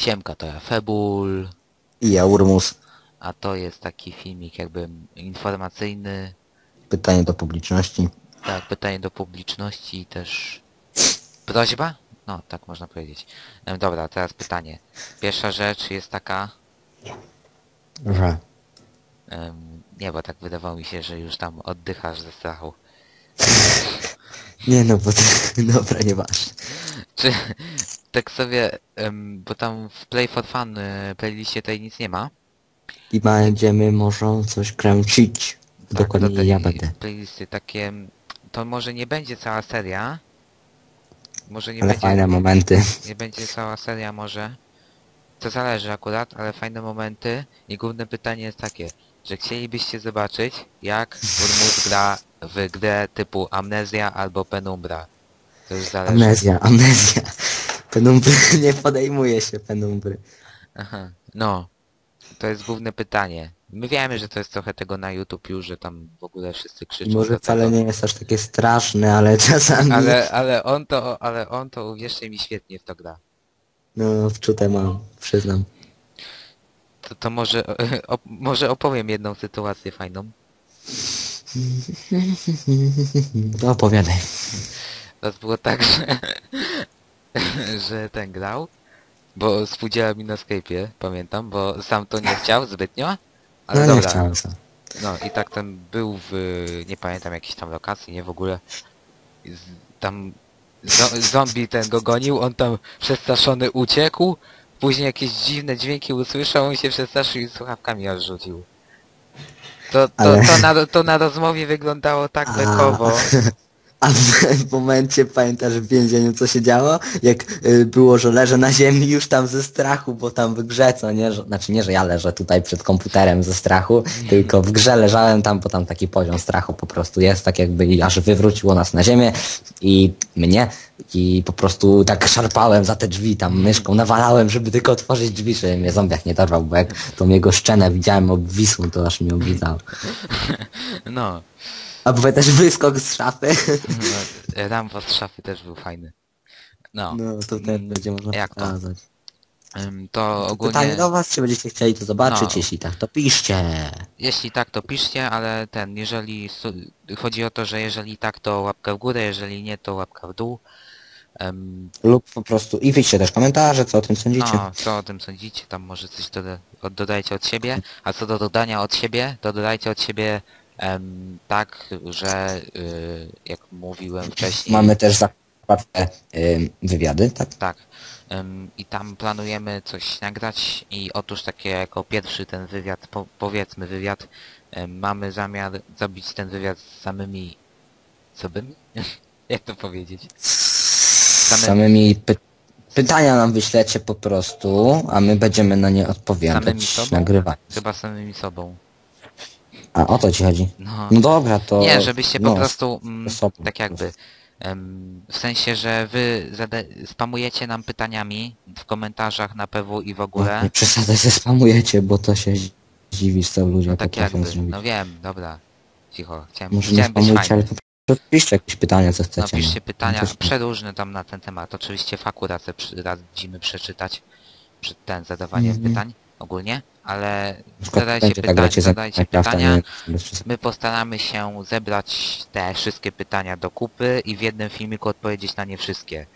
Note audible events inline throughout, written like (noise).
Siemka to ja Febul, I ja Urmus. a to jest taki filmik jakby informacyjny, Pytanie do publiczności. tak, pytanie do publiczności i też prośba? No, tak można powiedzieć. Em, Dobra, teraz pytanie. Pierwsza rzecz jest taka, Że. nie, bo tak wydawało mi się, że już tam oddychasz ze strachu. (laughs) Nie no, bo to... (laughs) Dobra, nieważne. Czy tak sobie, em, bo tam w Play for Fun y, playliście tej nic nie ma. I będziemy może coś kręcić. Tak, Dokładnie do tej ja będę. Playlisty takie, to może nie będzie cała seria. Może nie Ale będzie, fajne momenty. nie będzie cała seria może. To zależy akurat, ale fajne momenty. I główne pytanie jest takie, że chcielibyście zobaczyć, jak Urmus gra w grę typu Amnezja albo Penumbra. To już zależy. Amnezja, amnezja. Penumbry, (laughs) nie podejmuje się penumbry. Aha, no. To jest główne pytanie. My wiemy, że to jest trochę tego na YouTube już, że tam w ogóle wszyscy krzyczą. Może wcale nie jest aż takie straszne, ale (laughs) czasami... Ale, ale on to, ale on to uwierzcie mi świetnie w to gra. No, wczute mam, przyznam. To, to może, (laughs) op, może opowiem jedną sytuację fajną. No, opowiadaj. Raz było tak, że, (laughs) że ten grał, bo spółdziela mi na Skype'ie, pamiętam, bo sam to nie chciał zbytnio, ale No nie dobra. chciałem sam. No i tak ten był w, nie pamiętam, jakiejś tam lokacji, nie w ogóle. I z, tam zo, zombie ten go gonił, on tam przestraszony uciekł, później jakieś dziwne dźwięki usłyszał, on się przestraszył i słuchawkami odrzucił. To, to, Ale- to, na, to na rozmowie wyglądało tak bekowo. (laughs) A (laughs) w momencie pamiętasz w więzieniu co się działo? Jak y, było, że leżę na ziemi już tam ze strachu, bo tam w grze, co nie? Że, znaczy nie, że ja leżę tutaj przed komputerem ze strachu, tylko w grze leżałem tam, bo tam taki poziom strachu po prostu jest, tak jakby i aż wywróciło nas na ziemię i mnie i po prostu tak szarpałem za te drzwi, tam myszką nawalałem, żeby tylko otworzyć drzwi, żeby mnie zombiak nie dorwał, bo jak tą jego szczenę widziałem obwisłą, to aż mnie oblizał. (laughs) No, A były też wyskok z szafy. no Rambo z szafy też był fajny. No, No, to też Mm, będzie można jak to? pokazać. ym, to ogólnie... Pytanie do was, czy będziecie chcieli to zobaczyć, No. jeśli tak, to piszcie. Jeśli tak, to piszcie, ale ten, jeżeli su- chodzi o to, że jeżeli tak, to łapka w górę, jeżeli nie, to łapka w dół. Lub po prostu, i piszcie też komentarze, co o tym sądzicie. no, co o tym sądzicie, tam może coś doda od- dodajcie od siebie, a co do dodania od siebie, to dodajcie od siebie em, tak, że y, jak mówiłem wcześniej, Mamy też zakładkę y, wywiady, tak? tak, i tam planujemy coś nagrać i otóż takie jako pierwszy ten wywiad, po, powiedzmy wywiad, mamy zamiar zrobić ten wywiad z samymi sobymi? (laughs) Jak to powiedzieć? Z samymi py pytania nam wyślecie po prostu, a my będziemy na nie Samymi odpowiadać, sobą? nagrywać. Chyba samymi sobą. A o to ci chodzi? No, No dobra, to... nie, żebyście no, po prostu, mm, tak jakby, em, w sensie, że wy zada- spamujecie nam pytaniami w komentarzach na PW i w ogóle. No, Nie przesadzaj, że spamujecie, bo to się dziwisz, co ludzie No tak potrafią jakby, zrobić. no wiem, dobra, cicho, chciałem, Może nie chciałem być spamujcie, ale fajny. piszcie jakieś pytania, co chcecie. Napiszcie no. pytania No to- przeróżne tam na ten temat. Oczywiście przy- radzimy przeczytać przed ten zadawaniem Mhm. pytań ogólnie, ale zadajcie, będzie tak, zadajcie pytania. My postaramy się zebrać te wszystkie pytania do kupy i w jednym filmiku odpowiedzieć na nie wszystkie.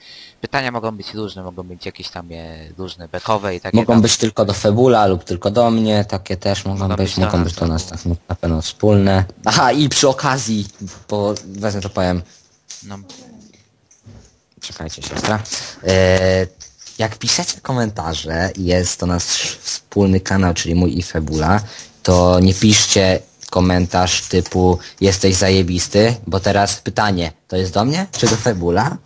Pytania mogą być różne, mogą być jakieś tam e, różne bekowe i takie Mogą tam. być tylko do Febula lub tylko do mnie, takie też mogą Mogą być, być mogą nas, być do nas tak. na pewno wspólne. Aha, i przy okazji, bo wezmę to powiem, No, czekajcie siostra, e, jak piszecie komentarze jest to nasz wspólny kanał, czyli mój i Febula, to nie piszcie komentarz typu jesteś zajebisty, bo teraz pytanie, to jest do mnie, czy do Febula?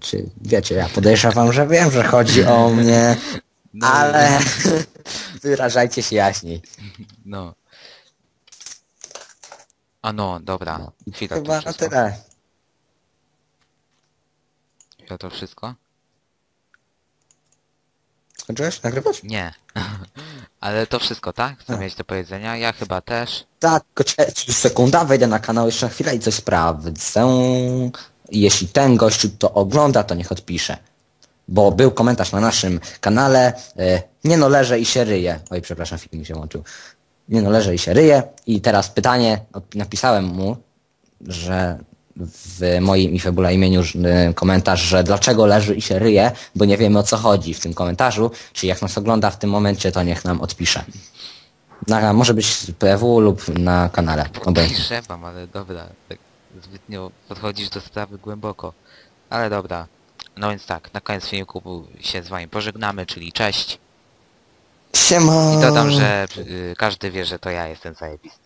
Czy wiecie, ja podejrzewam, że wiem, że chodzi o mnie, (laughs) no, ale (laughs) wyrażajcie się jaśniej. no. A no, dobra. Chwila, Chyba to na tyle. Chwila, to wszystko? Skończyłeś nagrywać? Nie. (laughs) Ale to wszystko, tak? Co Tak. miałeś do powiedzenia? Ja chyba też. Tak, tylko 3 sekunda, wejdę na kanał jeszcze na chwilę i coś sprawdzę. Jeśli ten gościu to ogląda, to niech odpisze. bo był komentarz na naszym kanale, e, nie no leżę i się ryję. Oj, przepraszam, film mi się włączył. Nie no leżę i się ryję. I teraz pytanie, od- napisałem mu, że w moim i Febula imieniu y, komentarz, że dlaczego leży i się ryje, bo nie wiemy o co chodzi w tym komentarzu, czy jak nas ogląda w tym momencie, to niech nam odpisze. Na, może być z PW lub na kanale. Obojętnie. Trzeba, ale dobra. Tak zbytnio podchodzisz do sprawy głęboko. Ale dobra. No więc tak, na koniec filmiku się z wami pożegnamy, czyli cześć. Siema! I dodam, że y, każdy wie, że to ja jestem zajebisty.